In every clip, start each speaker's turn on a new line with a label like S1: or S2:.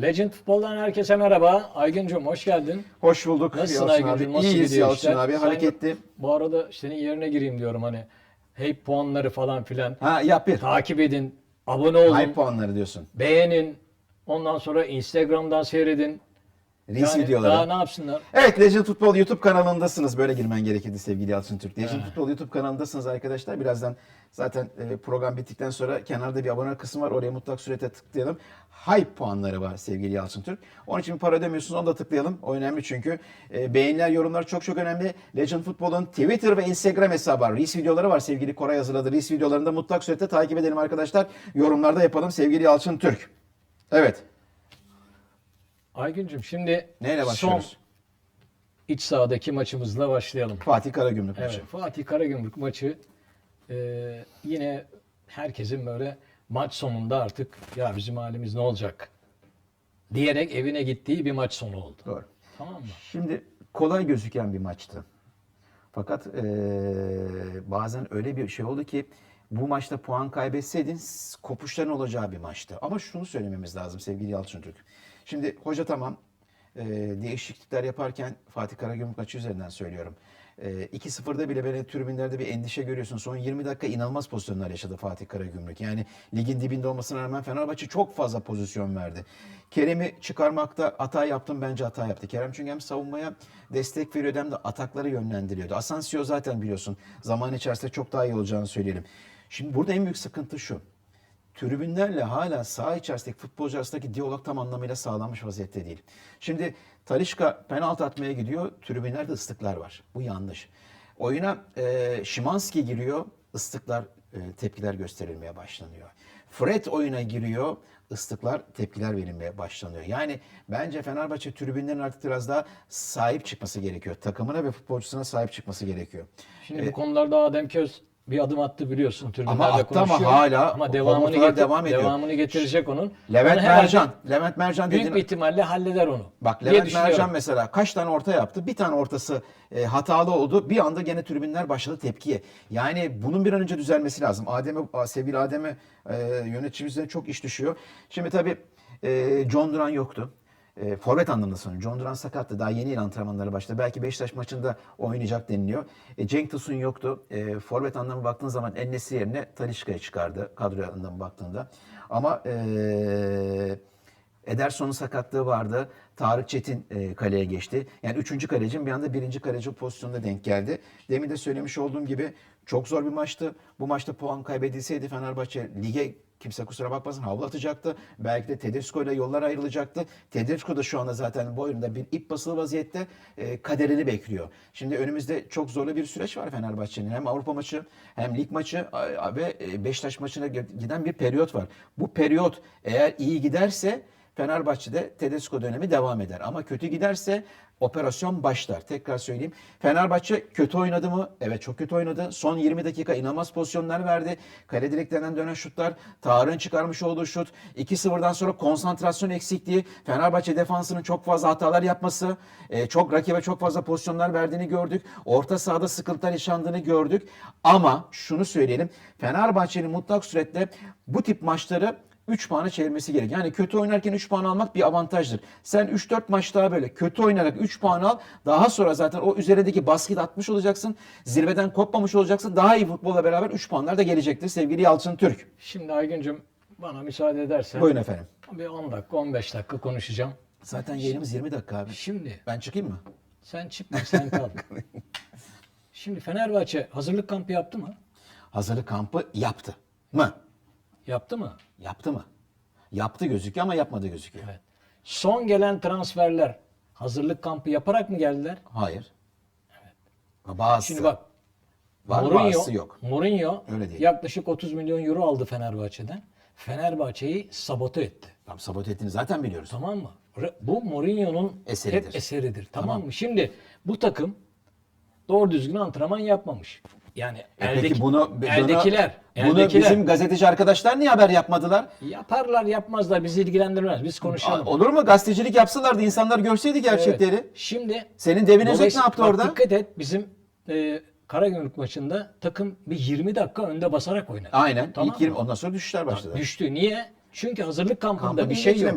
S1: Legend Futbol'dan herkese merhaba. Aygüncüm hoş geldin.
S2: Hoş bulduk
S1: Nasılsın
S2: Yalçın
S1: Aygüncüm?
S2: abi.
S1: Nasıl
S2: İyiyiz
S1: gidiyor
S2: Yalçın
S1: işler?
S2: abi.
S1: Sen-
S2: Hareketli.
S1: Bu arada senin yerine gireyim diyorum hani. Hey puanları falan filan.
S2: Ha yap bir.
S1: Takip edin. Abone olun.
S2: Hype puanları diyorsun.
S1: Beğenin. Ondan sonra Instagram'dan seyredin.
S2: Reels
S1: Yani
S2: videoları.
S1: Daha ne yapsınlar?
S2: Evet Legend Futbol YouTube kanalındasınız. Böyle girmen gerekirdi sevgili Yalçın Türk. Legend Futbol YouTube kanalındasınız arkadaşlar. Birazdan zaten e, program bittikten sonra kenarda bir abone kısmı var. Oraya mutlak surete tıklayalım. Hype puanları var sevgili Yalçın Türk. Onun için para ödemiyorsunuz. Onu da tıklayalım. O önemli çünkü. E, beğeniler, yorumlar çok çok önemli. Legend Futbol'un Twitter ve Instagram hesabı var. Reels videoları var. Sevgili Koray hazırladı. Reels videolarını da mutlak surete takip edelim arkadaşlar. Yorumlarda yapalım sevgili Yalçın Türk. Evet.
S1: Aygüncüm şimdi
S2: Neyle
S1: son
S2: başlıyoruz?
S1: iç sahadaki maçımızla başlayalım.
S2: Fatih Karagümrük maçı.
S1: Evet, Fatih Karagümrük maçı e, yine herkesin böyle maç sonunda artık ya bizim halimiz ne olacak diyerek evine gittiği bir maç sonu oldu.
S2: Doğru.
S1: Tamam mı?
S2: Şimdi kolay gözüken bir maçtı. Fakat eee, bazen öyle bir şey oldu ki bu maçta puan kaybetseydin s- kopuşların olacağı bir maçtı. Ama şunu söylememiz lazım sevgili Yalçın Türk. Şimdi hoca tamam eee, değişiklikler yaparken Fatih Karagümrük maçı üzerinden söylüyorum. Eee 2-0'da bile böyle tribünlerde bir endişe görüyorsun. Son 20 dakika inanılmaz pozisyonlar yaşadı Fatih Karagümrük. Yani ligin dibinde olmasına rağmen Fenerbahçe çok fazla pozisyon verdi. Kerem'i çıkarmakta hata yaptım bence hata yaptı. Kerem çünkü hem savunmaya destek veriyordu hem de atakları yönlendiriyordu. Asensio zaten biliyorsun zaman içerisinde çok daha iyi olacağını söyleyelim. Şimdi burada en büyük sıkıntı şu. Tribünlerle hala saha içerisindeki futbolcu arasındaki diyalog tam anlamıyla sağlanmış vaziyette değil. Şimdi Talişka penaltı atmaya gidiyor. Tribünlerde ıslıklar var. Bu yanlış. Oyuna e, Şimanski giriyor. ıslıklar, e, tepkiler gösterilmeye başlanıyor. Fred oyuna giriyor. ıslıklar, tepkiler verilmeye başlanıyor. Yani bence Fenerbahçe tribünlerin artık biraz daha sahip çıkması gerekiyor. Takımına ve futbolcusuna sahip çıkması gerekiyor.
S1: Şimdi bu konularda Adem Köz bir adım attı biliyorsun tribünlerle
S2: Ama attı ama
S1: konuşuyor.
S2: hala
S1: ama devamını, getir,
S2: devam ediyor.
S1: devamını getirecek onun.
S2: Levent
S1: Onu
S2: Mercan, Levent Mercan
S1: büyük
S2: dediğin
S1: bir ihtimalle halleder onu.
S2: Bak Levent. Mercan mesela kaç tane orta yaptı? Bir tane ortası e, hatalı oldu. Bir anda gene tribünler başladı tepkiye. Yani bunun bir an önce düzelmesi lazım. Adem'e, sevgili Adem'e e, yöneticimizden çok iş düşüyor. Şimdi tabii e, John Duran yoktu. E, forvet anlamında sonra. John Duran sakattı. Daha yeni yeni antrenmanlara başladı. Belki Beşiktaş maçında oynayacak deniliyor. E, Cenk Tosun yoktu. E, forvet anlamı baktığın zaman Enes'i yerine Talişka'ya çıkardı. Kadro anlamı baktığında. Ama e, Ederson'un sakatlığı vardı. Tarık Çetin e, kaleye geçti. Yani üçüncü kalecinin bir anda birinci kaleci pozisyonuna denk geldi. Demin de söylemiş olduğum gibi çok zor bir maçtı. Bu maçta puan kaybedilseydi Fenerbahçe lige kimse kusura bakmasın havlu atacaktı. Belki de Tedesco ile yollar ayrılacaktı. Tedesco da şu anda zaten bu oyunda bir ip basılı vaziyette e, kaderini bekliyor. Şimdi önümüzde çok zorlu bir süreç var Fenerbahçe'nin. Hem Avrupa maçı hem lig maçı ve e, Beşiktaş maçına giden bir periyot var. Bu periyot eğer iyi giderse Fenerbahçe'de Tedesco dönemi devam eder. Ama kötü giderse operasyon başlar. Tekrar söyleyeyim. Fenerbahçe kötü oynadı mı? Evet çok kötü oynadı. Son 20 dakika inanılmaz pozisyonlar verdi. Kale direklerinden dönen şutlar, Tarık'ın çıkarmış olduğu şut, 2-0'dan sonra konsantrasyon eksikliği, Fenerbahçe defansının çok fazla hatalar yapması, e, çok rakibe çok fazla pozisyonlar verdiğini gördük. Orta sahada sıkıntılar yaşandığını gördük. Ama şunu söyleyelim. Fenerbahçe'nin mutlak suretle bu tip maçları 3 puanı çevirmesi gerek. Yani kötü oynarken 3 puan almak bir avantajdır. Sen 3-4 maç daha böyle kötü oynarak 3 puan al. Daha sonra zaten o üzerindeki baskıyı atmış olacaksın. Zirveden kopmamış olacaksın. Daha iyi futbolla beraber 3 puanlar da gelecektir sevgili Yalçın Türk.
S1: Şimdi Aygüncüm bana müsaade edersen
S2: Buyurun efendim.
S1: bir 10 dakika 15 dakika konuşacağım.
S2: Zaten yayınımız 20 dakika abi.
S1: Şimdi
S2: Ben çıkayım mı?
S1: sen çıkma sen kal. Şimdi Fenerbahçe hazırlık kampı yaptı mı?
S2: Hazırlık kampı yaptı mı?
S1: Yaptı mı?
S2: Yaptı mı? Yaptı gözüküyor ama yapmadı gözüküyor.
S1: Evet. Son gelen transferler hazırlık kampı yaparak mı geldiler?
S2: Hayır. Evet. Bazısı.
S1: Şimdi bak
S2: var
S1: Mourinho,
S2: yok.
S1: Mourinho
S2: Öyle değil.
S1: yaklaşık 30 milyon euro aldı Fenerbahçe'den. Fenerbahçe'yi sabote etti.
S2: Tam sabote ettiğini zaten biliyoruz.
S1: Tamam mı? Bu Mourinho'nun
S2: Eseridir.
S1: hep eseridir. Tamam,
S2: Tamam.
S1: mı? Şimdi bu takım doğru düzgün antrenman yapmamış. Yani
S2: E
S1: eldeki,
S2: Peki bunu, bunu-
S1: eldekiler,
S2: bunu
S1: eldekiler
S2: bizim gazeteci arkadaşlar niye haber yapmadılar?
S1: yaparlar yapmazlar bizi ilgilendirmez. Biz konuşalım.
S2: Olur mu? Gazetecilik yapsalardı insanlar görseydi gerçekleri.
S1: Evet. Şimdi
S2: Senin Devin Özek ne yaptı
S1: bak
S2: orada?
S1: Dikkat et bizim e, Karagümrük maçında takım bir 20 dakika önde basarak oynadı.
S2: Aynen.
S1: Tamam
S2: İlk 20
S1: mı?
S2: ondan sonra düşüşler başladı.
S1: Düştü. Niye? Çünkü hazırlık kampında
S2: Kampı
S1: bir şey yok.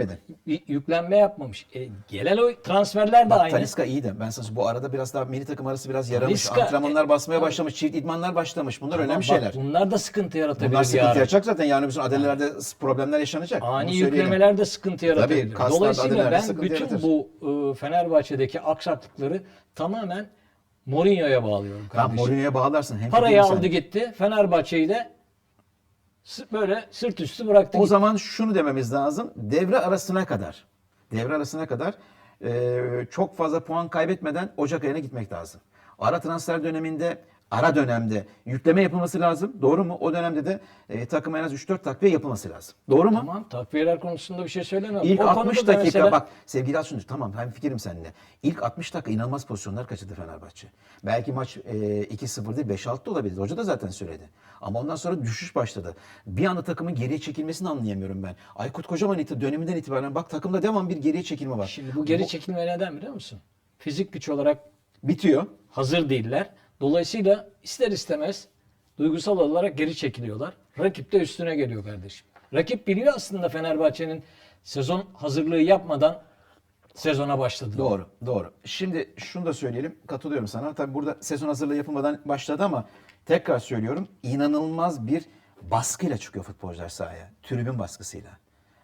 S1: Yüklenme yapmamış. E, gelen o transferler de
S2: Bak
S1: aynı.
S2: Taliska iyi de ben sana bu arada biraz daha milli takım arası biraz yaramış.
S1: Talisca,
S2: Antrenmanlar
S1: e,
S2: basmaya
S1: tabii.
S2: başlamış. Çift idmanlar başlamış. Bunlar
S1: Ama
S2: önemli
S1: bak,
S2: şeyler.
S1: Bunlar da sıkıntı yaratabilir
S2: Bunlar sıkıntı
S1: yarın.
S2: yaratacak zaten. Yani bizim adelelerde problemler yaşanacak.
S1: Ani
S2: Bunu söyleyelim.
S1: yüklemeler de sıkıntı yaratabilir.
S2: kaslarda,
S1: Dolayısıyla
S2: adelelerde
S1: ben
S2: sıkıntı
S1: bütün
S2: yaratır.
S1: bu e, Fenerbahçe'deki aksaklıkları tamamen Mourinho'ya bağlıyorum
S2: Tamam
S1: kardeşim.
S2: Mourinho'ya bağlarsın. Hem
S1: Parayı
S2: fikrim
S1: aldı
S2: sen.
S1: gitti. Fenerbahçe'yi de böyle sırt üstü bıraktı.
S2: O
S1: gitti.
S2: zaman şunu dememiz lazım. Devre arasına kadar devre arasına kadar e, çok fazla puan kaybetmeden Ocak ayına gitmek lazım. Ara transfer döneminde ara dönemde yükleme yapılması lazım. Doğru mu? O dönemde de e, takıma en az 3-4 takviye yapılması lazım. Doğru mu?
S1: Tamam takviyeler konusunda bir şey söylemiyorum.
S2: İlk
S1: O
S2: 60
S1: konuda da
S2: dakika
S1: mesela-
S2: bak sevgili Asuncu tamam ben fikrim seninle. İlk 60 dakika inanılmaz pozisyonlar kaçırdı Fenerbahçe. Belki maç e, 2-0 değil 5-6 da olabilir. Hoca da zaten söyledi. Ama ondan sonra düşüş başladı. Bir anda takımın geriye çekilmesini anlayamıyorum ben. Aykut Kocaman döneminden itibaren bak takımda devam bir geriye çekilme var.
S1: Şimdi bu geri çekilme neden biliyor musun? Fizik güç olarak
S2: Bitiyor.
S1: hazır değiller. Dolayısıyla ister istemez duygusal olarak geri çekiliyorlar. Rakip de üstüne geliyor kardeşim. Rakip biliyor aslında Fenerbahçe'nin sezon hazırlığı yapmadan sezona başladı.
S2: Doğru, doğru. Şimdi şunu da söyleyelim. Katılıyorum sana. Tabii burada sezon hazırlığı yapılmadan başladı ama tekrar söylüyorum. inanılmaz bir baskıyla çıkıyor futbolcular sahaya. Tribün baskısıyla.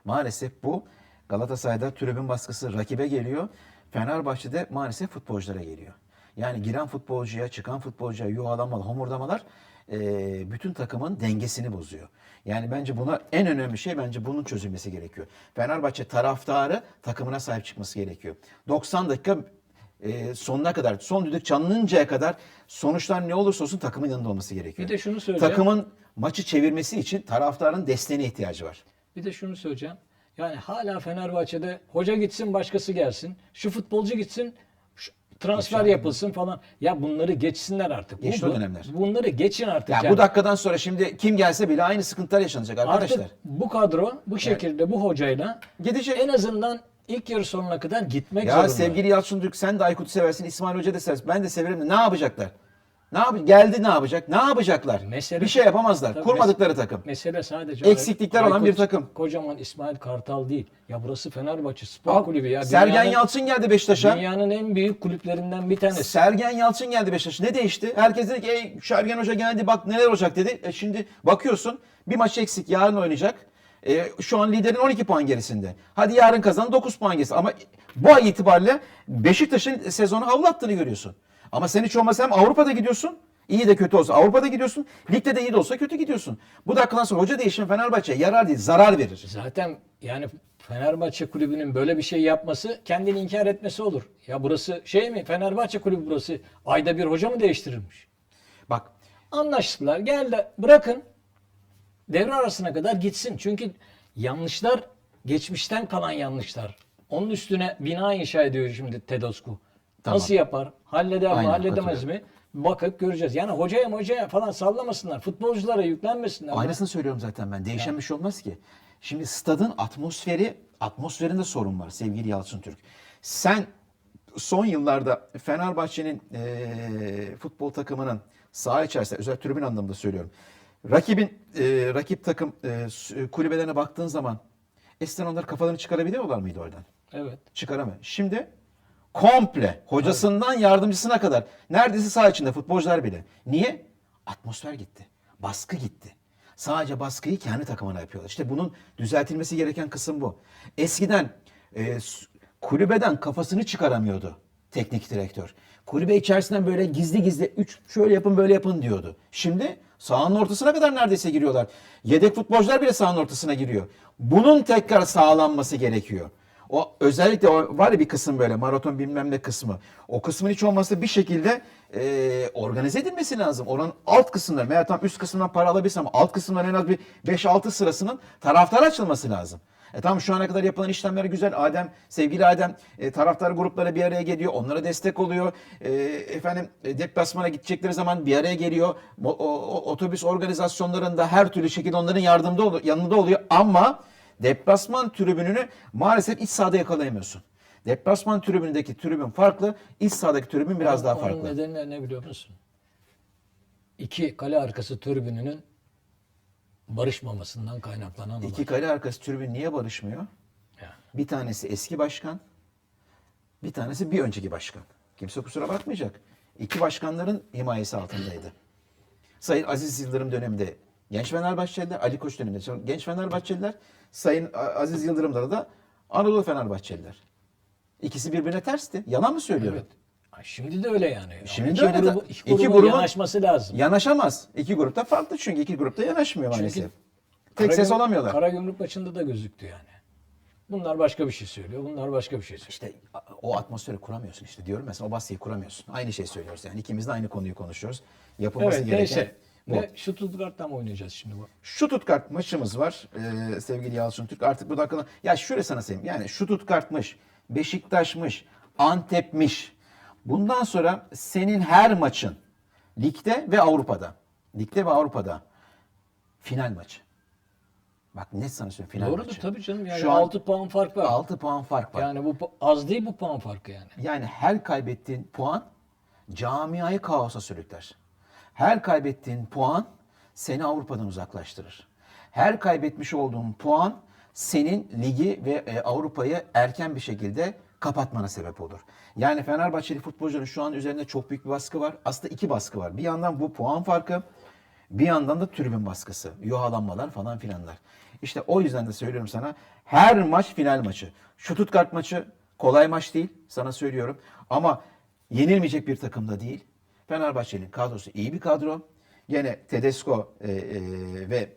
S2: Maalesef bu Galatasaray'da tribün baskısı rakibe geliyor. Fenerbahçe'de maalesef futbolculara geliyor. Yani giren futbolcuya, çıkan futbolcuya yuvalamalar, homurdamalar eee, bütün takımın dengesini bozuyor. Yani bence buna en önemli şey bence bunun çözülmesi gerekiyor. Fenerbahçe taraftarı takımına sahip çıkması gerekiyor. 90 dakika e, sonuna kadar, son düdük çalınıncaya kadar sonuçlar ne olursa olsun takımın yanında olması gerekiyor.
S1: Bir de şunu söyleyeceğim.
S2: Takımın maçı çevirmesi için taraftarın desteğine ihtiyacı var.
S1: Bir de şunu söyleyeceğim. Yani hala Fenerbahçe'de hoca gitsin başkası gelsin. Şu futbolcu gitsin transfer yapılsın falan. Ya bunları geçsinler artık.
S2: Geçti
S1: Bu-
S2: o dönemler.
S1: Bunları geçin artık.
S2: Ya
S1: yani.
S2: bu dakikadan sonra şimdi kim gelse bile aynı sıkıntılar yaşanacak arkadaşlar.
S1: Artık bu kadro bu şekilde bu hocayla
S2: Gidecek.
S1: en azından ilk yarı sonuna kadar gitmek
S2: Ya
S1: zorunda.
S2: sevgili Yalçın Türk sen de Aykut'u seversin, İsmail Hoca da seversin. Ben de severim de ne yapacaklar? Ne yap geldi ne yapacak? Ne yapacaklar?
S1: Mesele-
S2: bir şey yapamazlar.
S1: Tabii
S2: Kurmadıkları takım.
S1: Mesele sadece
S2: Eksiklikler olan
S1: Aykut
S2: bir takım.
S1: Kocaman İsmail Kartal değil. Ya burası Fenerbahçe Spor
S2: Al,
S1: Kulübü ya.
S2: Sergen
S1: Dünyanın-
S2: Yalçın geldi Beşiktaş'a.
S1: Dünyanın en büyük kulüplerinden bir tanesi.
S2: Sergen Yalçın geldi Beşiktaş'a. Ne değişti? Herkes dedi ki Ey, Sergen Hoca geldi bak neler olacak dedi. E şimdi bakıyorsun bir maç eksik yarın oynayacak. E, şu an liderin 12 puan gerisinde. Hadi yarın kazan 9 puan gerisi. Ama bu ay itibariyle Beşiktaş'ın sezonu havlattığını görüyorsun. Ama sen hiç olmasa hem Avrupa'da gidiyorsun. iyi de kötü olsa Avrupa'da gidiyorsun. Ligde de iyi de olsa kötü gidiyorsun. Bu dakikadan sonra hoca değişimi Fenerbahçe'ye yarar değil zarar verir.
S1: Zaten yani Fenerbahçe kulübünün böyle bir şey yapması kendini inkar etmesi olur. Ya burası şey mi? Fenerbahçe kulübü burası. Ayda bir hoca mı değiştirilmiş?
S2: Bak
S1: Anlaştılar. Geldi bırakın. Devre arasına kadar gitsin. Çünkü yanlışlar geçmişten kalan yanlışlar. Onun üstüne bina inşa ediyor şimdi Tedesco.
S2: Tamam.
S1: Nasıl yapar? Halleder mi?
S2: Aynen,
S1: Halledemez mi? Bakıp göreceğiz. Yani hocaya hocaya falan sallamasınlar. Futbolculara yüklenmesinler.
S2: Aynısını söylüyorum zaten ben. Değişen bir şey olmaz ki. Şimdi stadın atmosferi, atmosferinde sorun var sevgili Yalçın Türk. Sen son yıllarda Fenerbahçe'nin eee, futbol takımının saha içerisinde, özel tribün anlamında söylüyorum. Rakibin, eee, rakip takım s- kulübelerine baktığın zaman eskiden onlar kafalarını çıkarabiliyorlar mıydı oradan?
S1: Evet.
S2: Çıkaramıyor. Şimdi komple hocasından yardımcısına kadar neredeyse saha içinde futbolcular bile. Niye? Atmosfer gitti. Baskı gitti. Sadece baskıyı kendi takımına yapıyorlar. İşte bunun düzeltilmesi gereken kısım bu. Eskiden e, kulübeden kafasını çıkaramıyordu teknik direktör. Kulübe içerisinden böyle gizli gizli üç şöyle yapın böyle yapın diyordu. Şimdi sahanın ortasına kadar neredeyse giriyorlar. Yedek futbolcular bile sahanın ortasına giriyor. Bunun tekrar sağlanması gerekiyor. O özellikle o var ya bir kısım böyle maraton bilmem ne kısmı. O kısmın hiç olmazsa bir şekilde e, organize edilmesi lazım. Oranın alt kısımları veya tam üst kısmından para alabilirsem ama alt kısımların en az bir 5-6 sırasının taraftar açılması lazım. E tamam şu ana kadar yapılan işlemler güzel. Adem, sevgili Adem e, taraftar grupları bir araya geliyor. Onlara destek oluyor. E, efendim e, deplasmana gidecekleri zaman bir araya geliyor. O- o- otobüs organizasyonlarında her türlü şekilde onların yardımda olu- yanında oluyor. Ama deplasman tribününü maalesef iç sahada yakalayamıyorsun. Deplasman tribünündeki tribün farklı, iç sahadaki tribün biraz daha
S1: Onun
S2: farklı.
S1: nedeni ne biliyor musun? İki kale arkası tribününün barışmamasından kaynaklanan olay.
S2: İki kale arkası tribün niye barışmıyor?
S1: Yani.
S2: Bir tanesi eski başkan, bir tanesi bir önceki başkan. Kimse kusura bakmayacak. İki başkanların himayesi altındaydı. Sayın Aziz Yıldırım döneminde Genç Fenerbahçeliler, Ali Koç döneminde Genç Fenerbahçeliler, Sayın Aziz Yıldırım'da da Anadolu Fenerbahçeliler. İkisi birbirine tersti. Yalan mı söylüyorum?
S1: Evet. Şimdi de öyle yani.
S2: Şimdi
S1: iki
S2: de öyle.
S1: grubu,
S2: İki
S1: iki grubun
S2: grubun-
S1: yanaşması lazım.
S2: Yanaşamaz. İki grupta farklı çünkü iki grupta yanaşmıyor maalesef. Tek ses
S1: Karagümrük-
S2: olamıyorlar.
S1: Karagümrük maçında da gözüktü yani. Bunlar başka bir şey söylüyor. Bunlar başka bir şey söylüyor.
S2: İşte o atmosferi kuramıyorsun işte diyorum mesela o baskıyı kuramıyorsun. Aynı şey söylüyoruz yani ikimiz de aynı konuyu konuşuyoruz. Yapılması
S1: Evet
S2: gereken
S1: neyse. Ve şu Stuttgart'ta mı oynayacağız şimdi bu?
S2: Stuttgart maçımız var ee, sevgili Yalçın Türk. Artık bu dakikada ya şöyle sana söyleyeyim. Yani Stuttgart'mış, Beşiktaş'mış, Antep'miş. Bundan sonra senin her maçın ligde ve Avrupa'da. Ligde ve Avrupa'da final maçı. Bak net sana söylüyorum final
S1: Doğrudur
S2: maçı.
S1: tabii canım. Yani
S2: Şu an
S1: 6 puan fark var.
S2: 6 puan fark var.
S1: Yani bu pu- az değil bu puan farkı yani.
S2: Yani her kaybettiğin puan camiayı kaosa sürükler. Her kaybettiğin puan seni Avrupa'dan uzaklaştırır. Her kaybetmiş olduğun puan senin ligi ve e, Avrupa'yı erken bir şekilde kapatmana sebep olur. Yani Fenerbahçeli futbolcuların şu an üzerinde çok büyük bir baskı var. Aslında iki baskı var. Bir yandan bu puan farkı, bir yandan da tribün baskısı, yuhalanmalar falan filanlar. İşte o yüzden de söylüyorum sana her maç final maçı. Stuttgart maçı kolay maç değil sana söylüyorum. Ama yenilmeyecek bir takım da değil. Fenerbahçe'nin kadrosu iyi bir kadro. Gene Tedesco e, e, ve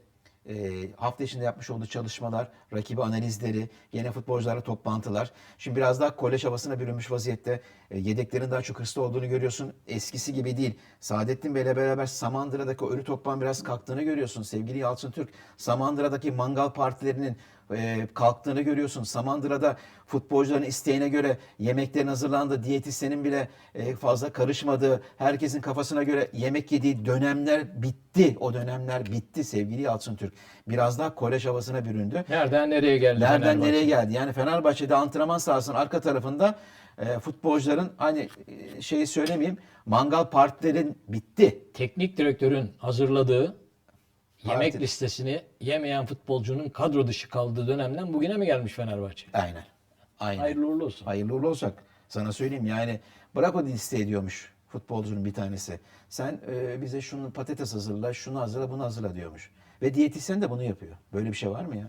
S2: e, hafta içinde yapmış olduğu çalışmalar, rakibi analizleri, yine futbolcularla toplantılar. Şimdi biraz daha kolej havasına bürünmüş vaziyette. E, yedeklerin daha çok hırslı olduğunu görüyorsun. Eskisi gibi değil. Saadettin Bey'le beraber Samandıra'daki ölü toplan biraz kalktığını görüyorsun. Sevgili Yalçın Türk, Samandıra'daki mangal partilerinin e, kalktığını görüyorsun. Samandıra'da futbolcuların isteğine göre yemeklerin hazırlandığı, diyetisyenin bile e, fazla karışmadığı, herkesin kafasına göre yemek yediği dönemler bitti. O dönemler bitti sevgili Yalçın Türk. Biraz daha kolej havasına büründü.
S1: Nereden nereye geldi?
S2: Nereden
S1: Fenerbahçe?
S2: nereye geldi? Yani Fenerbahçe'de antrenman sahasının arka tarafında e, futbolcuların hani e, şeyi söylemeyeyim mangal partilerin bitti.
S1: Teknik direktörün hazırladığı yemek
S2: Parti.
S1: listesini yemeyen futbolcunun kadro dışı kaldığı dönemden bugüne mi gelmiş Fenerbahçe?
S2: Aynen. Aynen.
S1: Hayırlı uğurlu olsun.
S2: Hayırlı uğurlu olacak. Sana söyleyeyim yani bırak o liste ediyormuş futbolcunun bir tanesi. Sen e, bize şunu patates hazırla, şunu hazırla, bunu hazırla diyormuş. Ve diyetisyen de bunu yapıyor. Böyle bir şey var mı ya?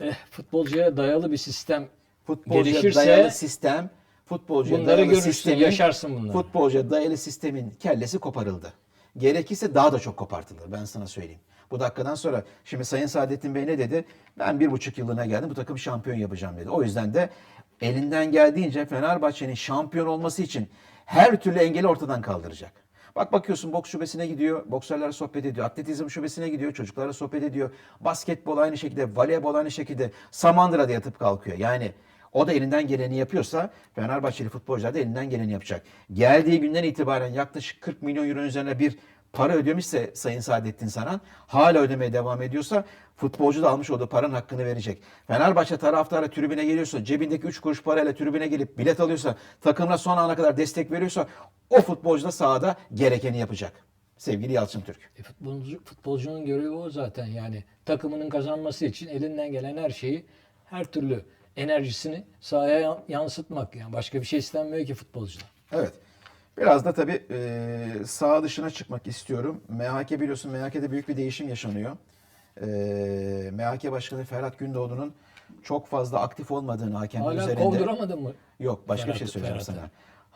S1: Eh, futbolcuya dayalı bir sistem
S2: Futbolcuya
S1: gelişirse
S2: dayalı sistem, futbolcuya
S1: bunları
S2: dayalı
S1: görürsün,
S2: sistemin,
S1: yaşarsın bunları.
S2: Futbolcuya dayalı sistemin kellesi koparıldı. Gerekirse daha da çok kopartılır ben sana söyleyeyim. Bu dakikadan sonra şimdi Sayın Saadettin Bey ne dedi? Ben bir buçuk yıllığına geldim bu takım şampiyon yapacağım dedi. O yüzden de elinden geldiğince Fenerbahçe'nin şampiyon olması için her türlü engeli ortadan kaldıracak. Bak bakıyorsun boks şubesine gidiyor, boksörlerle sohbet ediyor. Atletizm şubesine gidiyor, çocuklarla sohbet ediyor. Basketbol aynı şekilde, voleybol aynı şekilde. Samandıra'da yatıp kalkıyor. Yani o da elinden geleni yapıyorsa Fenerbahçeli futbolcular da elinden geleni yapacak. Geldiği günden itibaren yaklaşık 40 milyon euro üzerine bir para ödemişse Sayın Saadettin Saran hala ödemeye devam ediyorsa futbolcu da almış olduğu paranın hakkını verecek. Fenerbahçe taraftarı tribüne geliyorsa cebindeki 3 kuruş parayla tribüne gelip bilet alıyorsa takımına son ana kadar destek veriyorsa o futbolcu da sahada gerekeni yapacak. Sevgili Yalçın Türk.
S1: E, futbolcu, futbolcunun görevi o zaten yani takımının kazanması için elinden gelen her şeyi her türlü enerjisini sahaya yan- yansıtmak yani başka bir şey istenmiyor ki futbolcudan.
S2: Evet. Biraz da tabii e, sağ dışına çıkmak istiyorum. MHK biliyorsun MHK'de büyük bir değişim yaşanıyor. E, MHK Başkanı Ferhat Gündoğdu'nun çok fazla aktif olmadığını hakemler
S1: Hala
S2: üzerinde...
S1: kovduramadın mı?
S2: Yok başka bir şey
S1: Ferhat-
S2: söyleyeceğim
S1: Ferhat'ı.
S2: sana.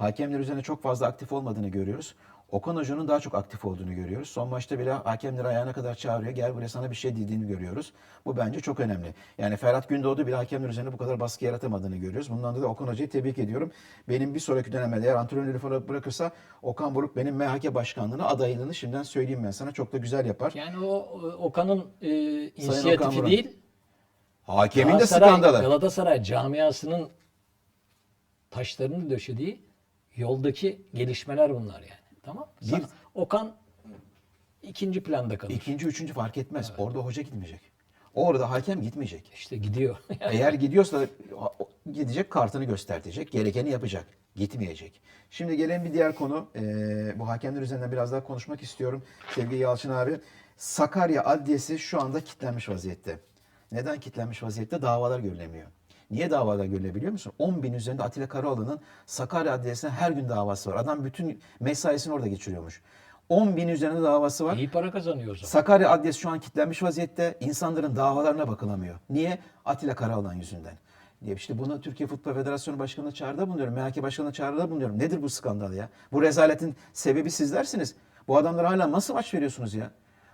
S2: Hakemler üzerine çok fazla aktif olmadığını görüyoruz. Okan Hoca'nın daha çok aktif olduğunu görüyoruz. Son maçta bile hakemleri ayağına kadar çağırıyor. Gel buraya sana bir şey dediğini görüyoruz. Bu bence çok önemli. Yani Ferhat Gündoğdu bile hakemler üzerine bu kadar baskı yaratamadığını görüyoruz. Bundan dolayı Okan Hoca'yı tebrik ediyorum. Benim bir sonraki dönemde eğer antrenörlüğü falan bırakırsa Okan Buruk benim MHK başkanlığına adaylığını şimdiden söyleyeyim ben sana. Çok da güzel yapar.
S1: Yani o Okan'ın e,
S2: Okan
S1: inisiyatifi
S2: Buruk.
S1: değil.
S2: Hakemin de skandalı.
S1: Galatasaray camiasının taşlarını döşediği yoldaki gelişmeler bunlar yani. Tamam? Sana-
S2: Bir-
S1: Okan ikinci planda kalır.
S2: İkinci, üçüncü fark etmez. Orada hoca gitmeyecek. Orada hakem gitmeyecek.
S1: İşte gidiyor.
S2: Eğer gidiyorsa gidecek kartını göstertecek, gerekeni yapacak. Gitmeyecek. Şimdi gelen bir diğer konu, eee, bu hakemler üzerinden biraz daha konuşmak istiyorum. Sevgili Yalçın abi, Sakarya Adliyesi şu anda kilitlenmiş vaziyette. Neden kilitlenmiş vaziyette? Davalar görülemiyor. Niye davalar görülebiliyor musun? 10 bin üzerinde Atilla Karaoğlan'ın Sakarya Adliyesi'ne her gün davası var. Adam bütün mesaisini orada geçiriyormuş. 10 bin üzerinde davası var.
S1: İyi para kazanıyor o zaman.
S2: Sakarya Adliyesi şu an kilitlenmiş vaziyette. İnsanların davalarına bakılamıyor. Niye? Atilla Karaoğlan yüzünden. Diye işte bunu Türkiye Futbol Federasyonu Başkanı'na çağrıda bulunuyorum. MHK Başkanı'na çağrıda bulunuyorum. Nedir bu skandal ya? Bu rezaletin sebebi sizlersiniz. Bu adamlara hala nasıl maç veriyorsunuz ya?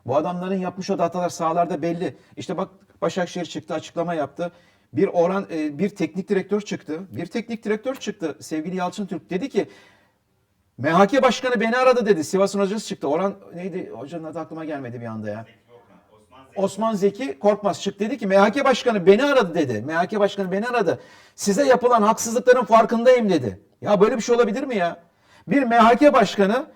S2: Bu adamların yapmış olduğu hatalar sahalarda belli. İşte bak Başakşehir çıktı açıklama yaptı. Bir oran e, bir teknik direktör çıktı. Bir teknik direktör çıktı. Sevgili Yalçın Türk dedi ki MHK Başkanı beni aradı dedi. Sivas'ın hocası çıktı. Orhan neydi? Hocanın adı aklıma gelmedi bir anda ya. Osman Zeki Korkmaz çıktı dedi ki MHK Başkanı beni aradı dedi. MHK Başkanı beni aradı. Size yapılan haksızlıkların farkındayım dedi. Ya böyle bir şey olabilir mi ya? Bir MHK Başkanı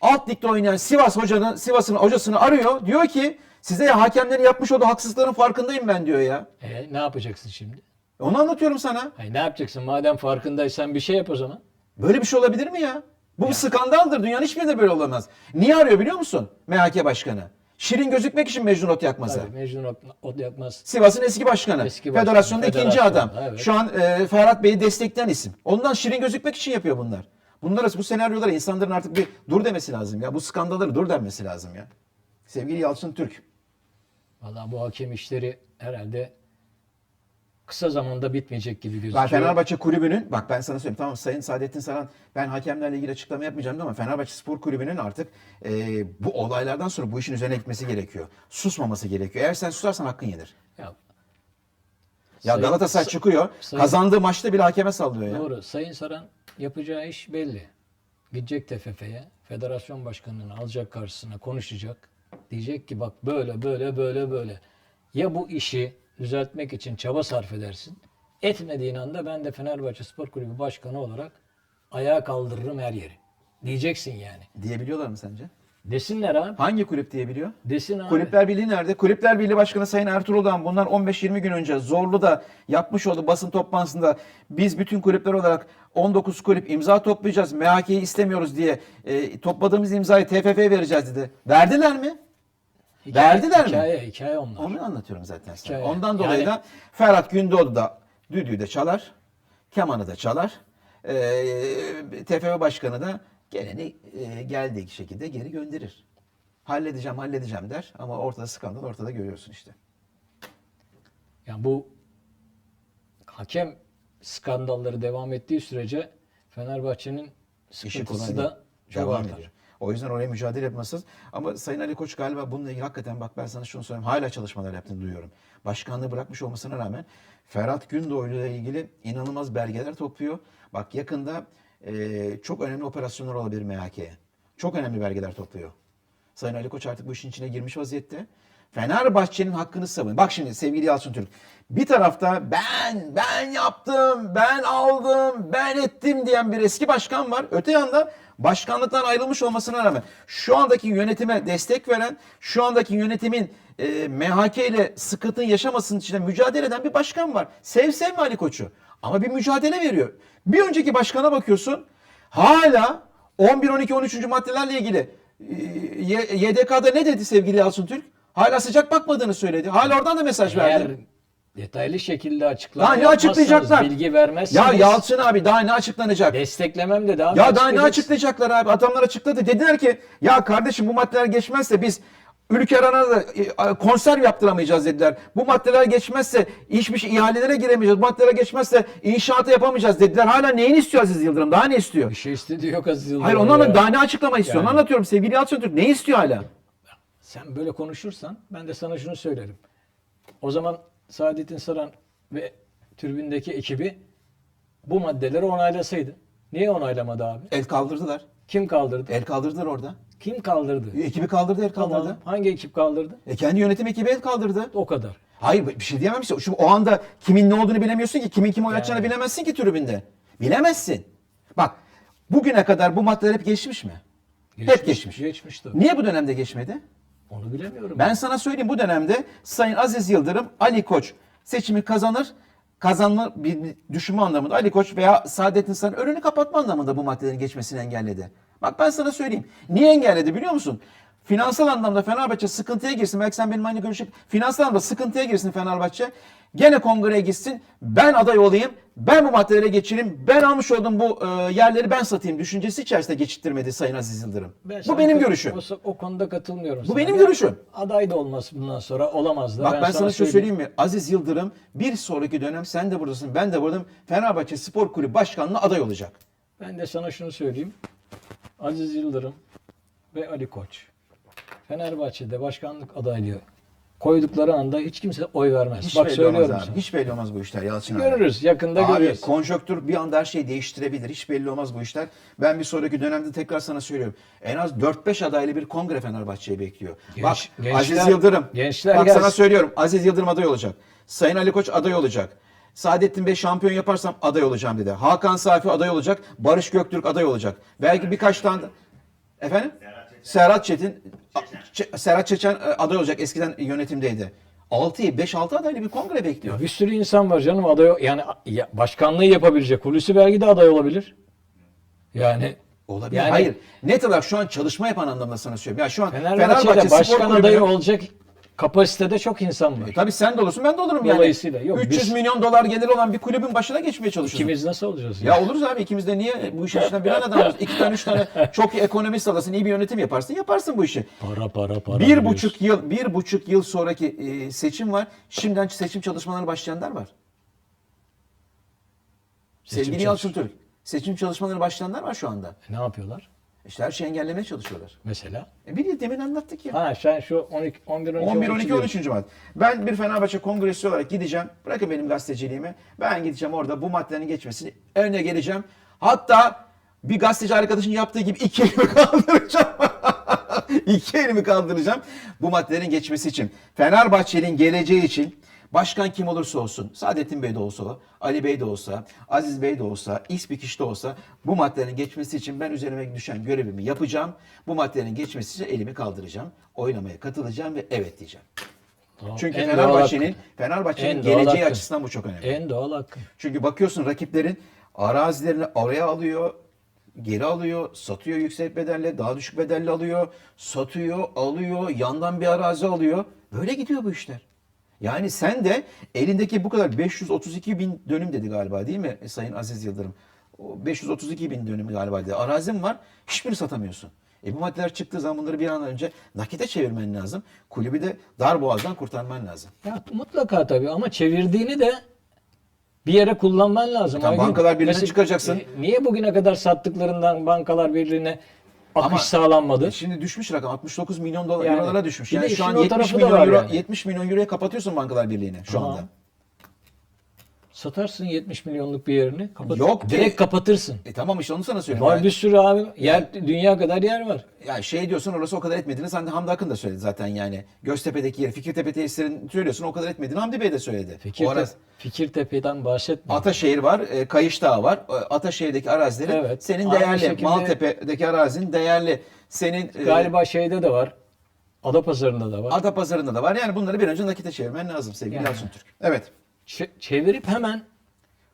S2: alt ligde oynayan Sivas hocanın Sivas'ın hocasını arıyor. Diyor ki size hakemlerin yapmış olduğu haksızlıkların farkındayım ben diyor ya.
S1: E, ne yapacaksın şimdi?
S2: Onu anlatıyorum sana.
S1: Hayır, ne yapacaksın? Madem farkındaysan bir şey yap o zaman.
S2: Böyle bir şey olabilir mi ya? Bu bir skandaldır. Dünyanın hiçbirinde böyle olamaz. Niye arıyor biliyor musun? MHK Başkanı. Şirin gözükmek için Mecnun Ot Yakmaz'ı.
S1: Tabii, Mecnun Ot- Ot yapmaz.
S2: Sivas'ın eski başkanı.
S1: Eski başkanı,
S2: Federasyonda ikinci adam.
S1: evet.
S2: Şu an e, Ferhat Bey'i destekleyen isim. Ondan şirin gözükmek için yapıyor bunlar. Bunlara bu senaryolara insanların artık bir dur demesi lazım ya. Bu skandalları dur denmesi lazım ya. Sevgili Yalçın Türk.
S1: Valla bu hakem işleri herhalde kısa zamanda bitmeyecek gibi
S2: Ben
S1: gözüküyor.
S2: Fenerbahçe Kulübü'nün bak ben sana söyleyeyim tamam Sayın Saadettin Saran ben hakemlerle ilgili açıklama yapmayacağım ama Fenerbahçe Spor Kulübü'nün artık e, bu olaylardan sonra bu işin üzerine gitmesi gerekiyor. Susmaması gerekiyor. Eğer sen susarsan hakkın yenir.
S1: Ya,
S2: Ya
S1: Sayın-
S2: Galatasaray
S1: Sa-
S2: çıkıyor.
S1: Sayın-
S2: kazandığı maçta bile hakeme sallıyor ya.
S1: Doğru. Sayın Saran yapacağı iş belli. Gidecek TFF'ye, federasyon başkanını alacak karşısına konuşacak. Diyecek ki bak böyle böyle böyle böyle. Ya bu işi düzeltmek için çaba sarf edersin. Etmediğin anda ben de Fenerbahçe Spor Kulübü başkanı olarak ayağa kaldırırım her yeri. Diyeceksin yani.
S2: Diyebiliyorlar mı sence?
S1: Desinler abi.
S2: Hangi kulüp diyebiliyor?
S1: Desin abi.
S2: Kulüpler Birliği nerede? Kulüpler Birliği Başkanı Sayın Ertuğrul Doğan bundan 15-20 gün önce Zorlu'da yapmış olduğu basın toplantısında biz bütün kulüpler olarak 19 kulüp imza toplayacağız. MHK'yi istemiyoruz diye e, topladığımız imzayı TFF'ye vereceğiz dedi. Verdiler mi?
S1: Hikaye-
S2: verdiler mi?
S1: Hikaye, hikaye onlar.
S2: Onu anlatıyorum zaten sana.
S1: Hikaye.
S2: Ondan dolayı
S1: Yani-
S2: da Ferhat Gündoğdu da düdüğü de çalar, kemanı da çalar. Ee, TFF Başkanı da geleni e, geldiği şekilde geri gönderir. Halledeceğim, halledeceğim der ama ortada skandal ortada görüyorsun işte.
S1: Yani bu hakem skandalları devam ettiği sürece Fenerbahçe'nin sıkıntısı da çok
S2: Devam
S1: artar.
S2: ediyor. O yüzden oraya mücadele yapması. Ama Sayın Ali Koç galiba bununla ilgili hakikaten bak ben sana şunu söyleyeyim. Hala çalışmalar yaptığını duyuyorum. Başkanlığı bırakmış olmasına rağmen Ferhat Gündoğdu ile ilgili inanılmaz belgeler topluyor. Bak yakında e, çok önemli operasyonlar olabilir MHK'ye. Çok önemli belgeler topluyor. Sayın Ali Koç artık bu işin içine girmiş vaziyette. Fenerbahçe'nin hakkını savunuyor. Bak şimdi sevgili Yalçın Türk. Bir tarafta ben, ben yaptım, ben aldım, ben ettim diyen bir eski başkan var. Öte yanda başkanlıktan ayrılmış olmasına rağmen şu andaki yönetime destek veren, şu andaki yönetimin e, MHK ile sıkıntı yaşamasının için mücadele eden bir başkan var. Sev sevme Ali Koç'u. Ama bir mücadele veriyor. Bir önceki başkana bakıyorsun hala 11, 12, 13. maddelerle ilgili e, YDK'da ne dedi sevgili Yalçın Türk? Hala sıcak bakmadığını söyledi. Hala oradan da mesaj
S1: Eğer
S2: verdi.
S1: detaylı şekilde açıklama
S2: Daha ne açıklayacaklar?
S1: bilgi vermezseniz
S2: Ya Yalçın abi daha ne açıklanacak?
S1: desteklemem dedi abi.
S2: Ya daha ne açıklayacaklar abi? Adamlar açıkladı. Dediler ki ya kardeşim bu maddeler geçmezse biz Ülker Anadolu'da e, konserv yaptıramayacağız dediler. Bu maddeler geçmezse hiçbir şey ihalelere giremeyeceğiz. Bu maddeler geçmezse inşaatı yapamayacağız dediler. Hala neyini istiyor Aziz Yıldırım? Daha ne istiyor?
S1: Bir şey istediği yok Aziz Yıldırım.
S2: Hayır ondan daha ne açıklama istiyor? Onu
S1: Yani.
S2: anlatıyorum sevgili Yalçın Türk. Ne istiyor hala?
S1: Sen böyle konuşursan ben de sana şunu söylerim. O zaman Saadettin Saran ve tribündeki ekibi bu maddeleri onaylasaydı. Niye onaylamadı abi?
S2: El kaldırdılar.
S1: Kim kaldırdı?
S2: El kaldırdılar orada.
S1: Kim kaldırdı?
S2: Ekibi kaldırdı, el kaldırdı.
S1: Tamam. Hangi ekip kaldırdı?
S2: E kendi yönetim ekibi el kaldırdı.
S1: O kadar.
S2: Hayır bir şey diyemem işte. Şu o anda kimin ne olduğunu bilemiyorsun ki. Kimin kim oy atacağını
S1: Yani.
S2: bilemezsin ki tribünde. Bilemezsin. Bak bugüne kadar bu maddeler hep geçmiş mi? hep geçmiş.
S1: Geçmiş tabii.
S2: Niye bu dönemde geçmedi?
S1: Onu bilemiyorum.
S2: Ben sana söyleyeyim bu dönemde Sayın Aziz Yıldırım, Ali Koç seçimi kazanır. Kazanma bir düşünme anlamında Ali Koç veya Saadettin Saran önünü kapatma anlamında bu maddelerin geçmesini engelledi. Bak ben sana söyleyeyim. Niye engelledi biliyor musun? Finansal anlamda Fenerbahçe sıkıntıya girsin. Belki sen benim aynı görüşüm. Finansal anlamda sıkıntıya girsin Fenerbahçe. Gene kongreye gitsin. Ben aday olayım. Ben bu maddelere geçireyim. Ben almış olduğum bu e, yerleri ben satayım. Düşüncesi içerisinde geçittirmedi Sayın Aziz Yıldırım.
S1: Ben
S2: bu
S1: sana
S2: benim görüşüm.
S1: O, o konuda katılmıyorum.
S2: Bu
S1: sana.
S2: benim görüşüm.
S1: Aday da olmaz bundan sonra olamaz da.
S2: Bak ben, sana şunu söyleyeyim mi? Aziz Yıldırım bir sonraki dönem sen de buradasın ben de buradayım. Fenerbahçe Spor Kulübü Başkanlığı'na aday olacak.
S1: Ben de sana şunu söyleyeyim. Aziz Yıldırım ve Ali Koç. Fenerbahçe'de başkanlık adaylığı koydukları anda hiç kimse oy vermez.
S2: Hiç
S1: Bak
S2: belli
S1: söylüyorum
S2: olmaz abi.
S1: sana.
S2: Hiç belli olmaz bu işler Yalçın abi.
S1: Görürüz. Yakında
S2: Abi
S1: görürüz.
S2: konjonktür bir anda her şeyi değiştirebilir. Hiç belli olmaz bu işler. Ben bir sonraki dönemde tekrar sana söylüyorum. En az 4-5 adaylı bir kongre Fenerbahçe'yi bekliyor.
S1: Genç-
S2: Bak
S1: gençler-
S2: Aziz Yıldırım.
S1: gençler
S2: bak
S1: gelsin.
S2: sana söylüyorum. Aziz Yıldırım aday olacak. Sayın Ali Koç aday olacak. Saadettin Bey şampiyon yaparsam aday olacağım dedi. Hakan Safi aday olacak. Barış Göktürk aday olacak. Belki birkaç tane Efendim? Serhat Çetin Serhat Çeçen e, aday olacak. Eskiden yönetimdeydi. 6 5-6 adaylı bir kongre bekliyor.
S1: Bir sürü insan var canım aday yani ya- başkanlığı yapabilecek. Hulusi belki de aday olabilir. Yani
S2: Olabilir.
S1: Yani-
S2: Hayır. Net olarak şu an çalışma yapan anlamda sana söylüyorum. Ya şu an
S1: Fenerbahçe'de
S2: Fenerbahçe Spor
S1: başkan adayı olacak kapasitede çok insan var.
S2: E, Tabii sen de olursun ben de olurum yani.
S1: Dolayısıyla yok,
S2: 300
S1: biz-
S2: milyon dolar geliri olan bir kulübün başına geçmeye çalışıyorsun.
S1: İkimiz nasıl olacağız?
S2: Ya oluruz abi ikimiz de niye bu işin içinden birer adamız? İki tane üç tane çok iyi ekonomist alasın, iyi bir yönetim yaparsın, yaparsın bu işi.
S1: Para para para.
S2: Bir
S1: diyoruz.
S2: buçuk yıl, bir buçuk yıl sonraki e, seçim var. Şimdiden seçim çalışmalarına başlayanlar var.
S1: Seçim
S2: Sevgili
S1: çalış-
S2: Yalçın Türk, seçim çalışmalarına başlayanlar var şu anda.
S1: E, ne yapıyorlar?
S2: İşte her şeyi engellemeye çalışıyorlar.
S1: Mesela?
S2: E bir demin anlattık ya.
S1: Ha sen şu 12 11 12
S2: 11, 12,
S1: diyorsun.
S2: 13. madde. Ben bir Fenerbahçe kongresi olarak gideceğim. Bırakın benim gazeteciliğimi. Ben gideceğim orada bu maddelerin geçmesini önüne geleceğim. Hatta bir gazeteci arkadaşın yaptığı gibi iki elimi kaldıracağım. iki elimi kaldıracağım bu maddelerin geçmesi için. Fenerbahçe'nin geleceği için başkan kim olursa olsun, Saadettin Bey de olsa, Ali Bey de olsa, Aziz Bey de olsa, X bir kişi de olsa bu maddelerin geçmesi için ben üzerime düşen görevimi yapacağım. Bu maddelerin geçmesi için elimi kaldıracağım. Oylamaya katılacağım ve evet diyeceğim.
S1: Tamam,
S2: Çünkü
S1: en
S2: Fenerbahçe'nin. Fenerbahçe'nin geleceği
S1: hakkın.
S2: açısından bu çok önemli.
S1: En doğal hakkın.
S2: Çünkü bakıyorsun rakiplerin arazilerini oraya alıyor, geri alıyor, satıyor yüksek bedelle, daha düşük bedelle alıyor, satıyor, alıyor, yandan bir arazi alıyor. Böyle gidiyor bu işler. Yani sen de elindeki bu kadar 532 bin dönüm dedi galiba değil mi Sayın Aziz Yıldırım? O 532 bin dönüm galiba dedi. Arazin var, hiçbirini satamıyorsun. E bu maddeler çıktığı zaman bunları bir an önce nakite çevirmen lazım. Kulübü de dar boğazdan kurtarman lazım.
S1: Ya mutlaka tabii ama çevirdiğini de bir yere kullanman lazım.
S2: Tamam,
S1: Aygün.
S2: Bankalar Birliği'ne çıkaracaksın.
S1: e, niye bugüne kadar sattıklarından Bankalar Birliği'ne akış
S2: Ama-
S1: sağlanmadı?
S2: Şimdi düşmüş rakam 69 milyon dolar
S1: Yani,
S2: düşmüş.
S1: bir de
S2: Yani şu
S1: işin
S2: an
S1: o
S2: 70
S1: tarafı da
S2: milyon
S1: var
S2: euro
S1: yani.
S2: 70 milyon euroya kapatıyorsun Bankalar Birliği'ni şu
S1: Tamam.
S2: anda.
S1: Satarsın 70 milyonluk bir yerini. Kapat
S2: Yok,
S1: Direkt
S2: e-
S1: kapatırsın.
S2: E tamam işte onu sana söylüyorum.
S1: Var
S2: Yani,
S1: bir sürü abi. Yer, dünya kadar yer var.
S2: yani şey diyorsun orası o kadar etmediğini sen de Hamdi Akın da söyledi zaten yani. Göztepe'deki yeri Fikirtepe tesislerini söylüyorsun o kadar etmediğini Hamdi Bey de söyledi. O
S1: Fikirte,
S2: araz-
S1: Fikirtepe'den bahsetme.
S2: Ataşehir var, e, Kayış Dağı var. E, Ataşehir'deki arazileri
S1: Evet.
S2: senin
S1: Aynı
S2: değerli.
S1: şekilde-
S2: Maltepe'deki arazin değerli. Senin e,
S1: Galiba şeyde de var. Adapazarı'nda da var.
S2: Adapazarı'nda da var. Yani bunları bir önce nakite çevirmen lazım sevgili. Yalçın Türk. Evet.
S1: Ç- çevirip hemen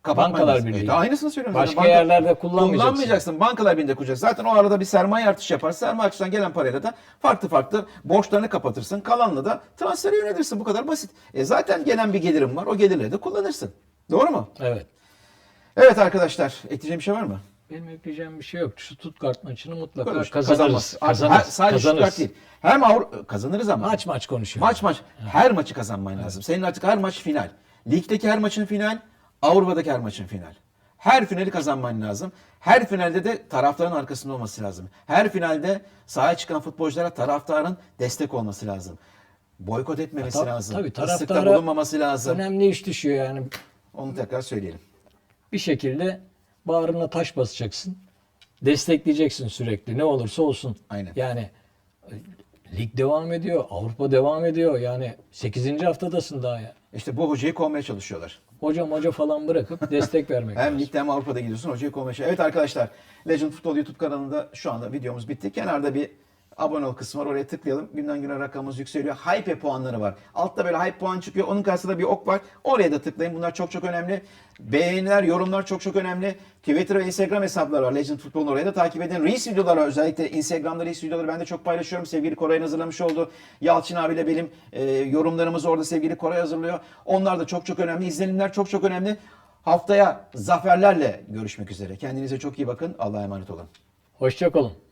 S1: Bankalar. Birliği.
S2: E, aynısını söylüyorum.
S1: Başka
S2: zaten.
S1: yerlerde kullanmayacaksın.
S2: Kullanmayacaksın. Bankalar Birliği'nde kuracaksın. Zaten o arada bir sermaye artışı yapar. Sermaye artışından gelen parayla da farklı farklı borçlarını kapatırsın. Kalanla da transfere yönelirsin. Bu kadar basit. E zaten gelen bir gelirim var. O gelirleri de kullanırsın. Doğru mu?
S1: evet.
S2: Evet arkadaşlar. Ekleyeceğim bir şey var mı?
S1: Benim ekleyeceğim bir şey yok. Şu Stuttgart maçını mutlaka
S2: Konuş.
S1: kazanırız.
S2: Kazanmaz.
S1: Kazanırız.
S2: Ha, sadece
S1: kazanırız.
S2: Stuttgart değil. Hem Avru- kazanırız ama.
S1: Maç maç konuşuyor.
S2: Maç maç. Her maçı kazanman lazım. Senin artık her maç final. Ligdeki her maçın final, Avrupa'daki her maçın final. Her finali kazanman lazım. Her finalde de taraftarın arkasında olması lazım. Her finalde sahaya çıkan futbolculara taraftarın destek olması lazım. Boykot etmemesi
S1: Ta-
S2: lazım.
S1: tabii, taraftara
S2: bulunmaması lazım.
S1: Önemli iş düşüyor yani.
S2: Onu tekrar söyleyelim.
S1: Bir şekilde bağrına taş basacaksın. Destekleyeceksin sürekli. Ne olursa olsun.
S2: Aynen.
S1: Yani e, lig devam ediyor. Avrupa devam ediyor. Yani 8. haftadasın daha ya.
S2: İşte bu hocayı kovmaya çalışıyorlar.
S1: Hocam hoca falan bırakıp destek vermek
S2: Hem ligde hem Avrupa'da gidiyorsun hocayı kovmaya çalışıyorlar. Evet arkadaşlar Legend Futbol YouTube kanalında şu anda videomuz bitti. Kenarda bir Abone ol kısmı var. Oraya tıklayalım. Günden güne rakamımız yükseliyor. Hype puanları var. Altta böyle hype puan çıkıyor. Onun karşısında bir ok var. Oraya da tıklayın. Bunlar çok çok önemli. Beğeniler, yorumlar çok çok önemli. Twitter ve Instagram hesapları var. Legend Football'un oraya da takip edin. Reels videoları özellikle Instagram'da Reels videoları ben de çok paylaşıyorum. Sevgili Koray'ın hazırlamış olduğu Yalçın abiyle benim e, yorumlarımızı orada sevgili Koray hazırlıyor. Onlar da çok çok önemli. İzlenimler çok çok önemli. Haftaya zaferlerle görüşmek üzere. Kendinize çok iyi bakın. Allah'a emanet olun.
S1: Hoşçakalın.